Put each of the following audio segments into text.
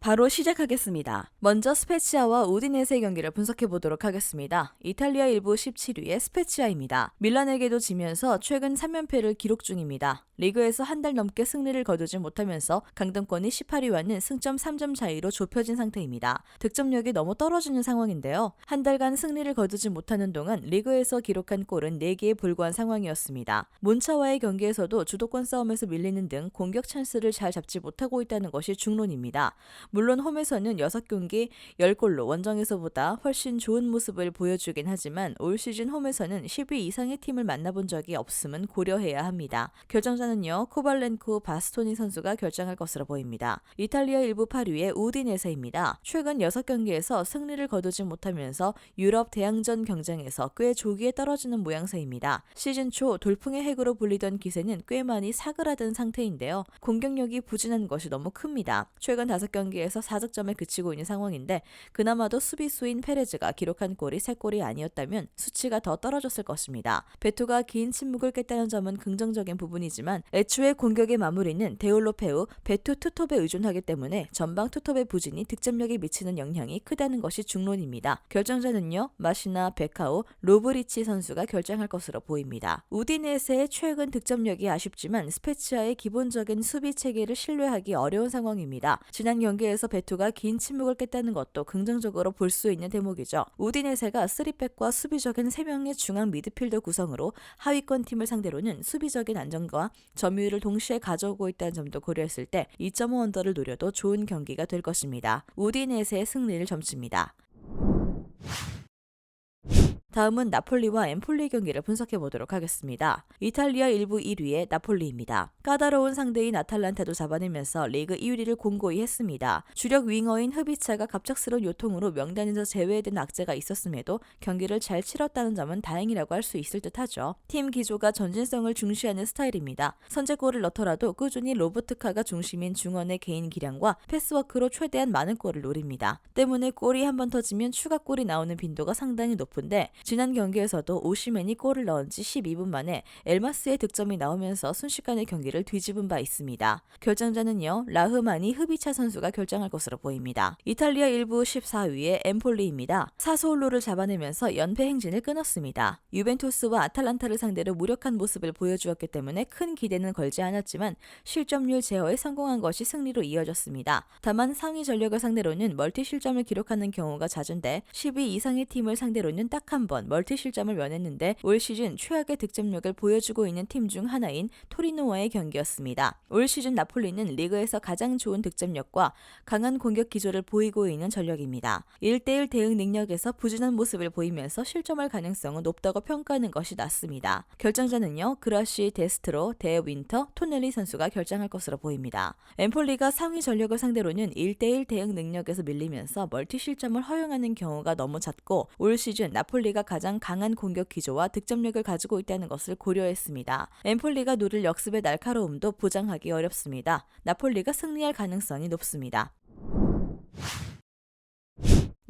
바로 시작하겠습니다. 먼저 스페치아와 우디네스의 경기를 분석해 보도록 하겠습니다. 이탈리아 1부 17위의 스페치아입니다. 밀란에게도 지면서 최근 3연패를 기록 중입니다. 리그에서 한 달 넘게 승리를 거두지 못하면서 강등권이 18위와는 승점 3점 차이로 좁혀진 상태입니다. 득점력이 너무 떨어지는 상황인데요. 한 달간 승리를 거두지 못하는 동안 리그에서 기록한 골은 4개에 불과한 상황이었습니다. 몬차와의 경기에서도 주도권 싸움에서 밀리는 등 공격 찬스를 잘 잡지 못하고 있다는 것이 중론입니다. 물론 홈에서는 6경기 10골로 원정에서보다 훨씬 좋은 모습을 보여주긴 하지만 올 시즌 홈에서는 10위 이상의 팀을 만나본 적이 없음은 고려해야 합니다. 결정자는요. 코발렌코 바스토니 선수가 결정할 것으로 보입니다. 이탈리아 1부 8위의 우디네세입니다. 최근 6경기에서 승리를 거두지 못하면서 유럽 대항전 경쟁에서 꽤 조기에 떨어지는 모양새입니다. 시즌 초 돌풍의 핵으로 불리던 기세는 꽤 많이 사그라든 상태인데요. 공격력이 부진한 것이 너무 큽니다. 최근 5경기 에서 4득점에 그치고 있는 상황인데 그나마도 수비수인 페레즈가 기록한 골이 3골이 아니었다면 수치가 더 떨어졌을 것입니다. 베토가 긴 침묵을 깼다는 점은 긍정적인 부분이지만 애초에 공격의 마무리는 데올로페우, 베토 투톱에 의존하기 때문에 전방 투톱의 부진이 득점력에 미치는 영향이 크다는 것이 중론입니다. 결정자는요. 마시나 베카오, 로브리치 선수가 결정할 것으로 보입니다. 우디네스의 최근 득점력이 아쉽지만 스페치아의 기본적인 수비 체계를 신뢰하기 어려운 상황입니다. 지난 경기에 서 베토가 긴 침묵을 깼다는 것도 긍정적으로 볼 수 있는 대목이죠. 우디네세가 3백과 수비적인 3명의 중앙 미드필더 구성으로 하위권 팀을 상대로는 수비적인 안정과 점유율을 동시에 가져오고 있다는 점도 고려했을 때 2.5 언더를 노려도 좋은 경기가 될 것입니다. 우디네세의 승리를 점칩니다. 다음은 나폴리와 엠폴리 경기를 분석해 보도록 하겠습니다. 이탈리아 1부 1위의 나폴리입니다. 까다로운 상대인 아탈란타도 잡아내면서 리그 1위를 공고히 했습니다. 주력 윙어인 흐비차가 갑작스러운 요통으로 명단에서 제외된 악재가 있었음에도 경기를 잘 치렀다는 점은 다행이라고 할 수 있을 듯하죠. 팀 기조가 전진성을 중시하는 스타일입니다. 선제골을 넣더라도 꾸준히 로보트카가 중심인 중원의 개인 기량과 패스워크로 최대한 많은 골을 노립니다. 때문에 골이 한 번 터지면 추가 골이 나오는 빈도가 상당히 높은데 지난 경기에서도 오시맨이 골을 넣은 지 12분 만에 엘마스의 득점이 나오면서 순식간에 경기를 뒤집은 바 있습니다. 결정자는요. 라흐마니 흐비차 선수가 결정할 것으로 보입니다. 이탈리아 1부 14위의 엠폴리입니다. 사소올로를 잡아내면서 연패 행진을 끊었습니다. 유벤투스와 아탈란타를 상대로 무력한 모습을 보여주었기 때문에 큰 기대는 걸지 않았지만 실점률 제어에 성공한 것이 승리로 이어졌습니다. 다만 상위 전력을 상대로는 멀티 실점을 기록하는 경우가 잦은데 10위 이상의 팀을 상대로는 딱 한번 멀티 실점을 면했는데 올 시즌 최악의 득점력을 보여주고 있는 팀 중 하나인 토리노와의 경기였습니다. 올 시즌 나폴리는 리그에서 가장 좋은 득점력과 강한 공격 기조를 보이고 있는 전력입니다. 1대1 대응 능력에서 부진한 모습을 보이면서 실점할 가능성은 높다고 평가하는 것이 낫습니다. 결정자는요. 그라시 데스트로, 데 윈터, 토넬리 선수가 결정할 것으로 보입니다. 엠폴리가 상위 전력을 상대로는 1대1 대응 능력에서 밀리면서 멀티 실점을 허용하는 경우가 너무 잦고 올 시즌 나폴리가 가장 강한 공격 기조와 득점력을 가지고 있다는 것을 고려했습니다. 엠폴리가 누릴 역습의 날카로움도 보장하기 어렵습니다. 나폴리가 승리할 가능성이 높습니다.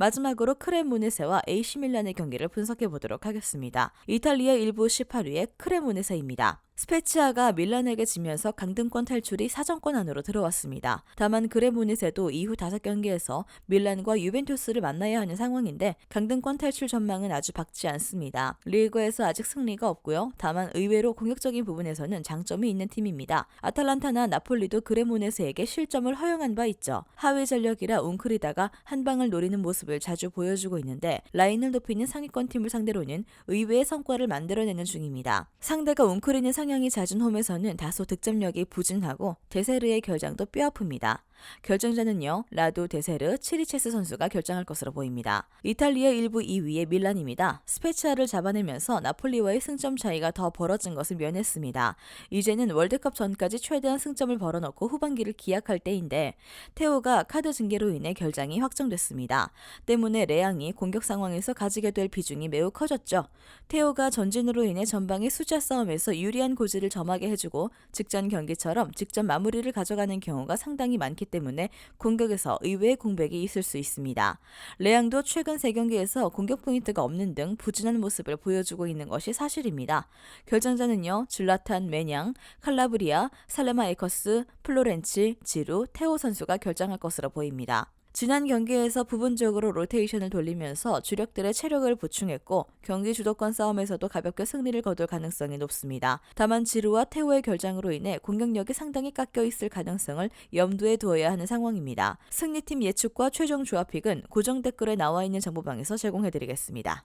마지막으로 크레모네세와 AC 밀란의 경기를 분석해 보도록 하겠습니다. 이탈리아 1부 18위의 크레모네세입니다. 스페치아가 밀란에게 지면서 강등권 탈출이 사정권 안으로 들어왔습니다. 다만 그레모네세도 이후 5경기에서 밀란과 유벤투스를 만나야 하는 상황인데 강등권 탈출 전망은 아주 밝지 않습니다. 리그에서 아직 승리가 없고요. 다만 의외로 공격적인 부분에서는 장점이 있는 팀입니다. 아탈란타나 나폴리도 그레모네세에게 실점을 허용한 바 있죠. 하위 전력이라 웅크리다가 한 방을 노리는 모습을 자주 보여주고 있는데 라인을 높이는 상위권 팀을 상대로는 의외의 성과를 만들어내는 중입니다. 상대가 웅크리는 상위 성향이 잦은 홈에서는 다소 득점력이 부진하고 데세르의 결장도 뼈아픕니다. 결정자는요. 라도 데세르, 치리체스 선수가 결정할 것으로 보입니다. 이탈리아 1부 2위의 밀란입니다. 스페치아를 잡아내면서 나폴리와의 승점 차이가 더 벌어진 것을 면했습니다. 이제는 월드컵 전까지 최대한 승점을 벌어넣고 후반기를 기약할 때인데 테오가 카드 징계로 인해 결장이 확정됐습니다. 때문에 레앙이 공격 상황에서 가지게 될 비중이 매우 커졌죠. 테오가 전진으로 인해 전방의 숫자 싸움에서 유리한 필요한 고지를 점하게 해주고 직전 경기처럼 직전 마무리를 가져가는 경우가 상당히 많기 때문에 공격에서 의외의 공백이 있을 수 있습니다. 레앙도 최근 세 경기에서 공격 포인트가 없는 등 부진한 모습을 보여주고 있는 것이 사실입니다. 결정자는요, 줄라탄 메냥, 칼라브리아, 살레마 에커스, 플로렌치, 지루, 테오 선수가 결정할 것으로 보입니다. 지난 경기에서 부분적으로 로테이션을 돌리면서 주력들의 체력을 보충했고 경기 주도권 싸움에서도 가볍게 승리를 거둘 가능성이 높습니다. 다만 지루와 테오의 결장으로 인해 공격력이 상당히 깎여 있을 가능성을 염두에 두어야 하는 상황입니다. 승리팀 예측과 최종 조합픽은 고정 댓글에 나와 있는 정보방에서 제공해드리겠습니다.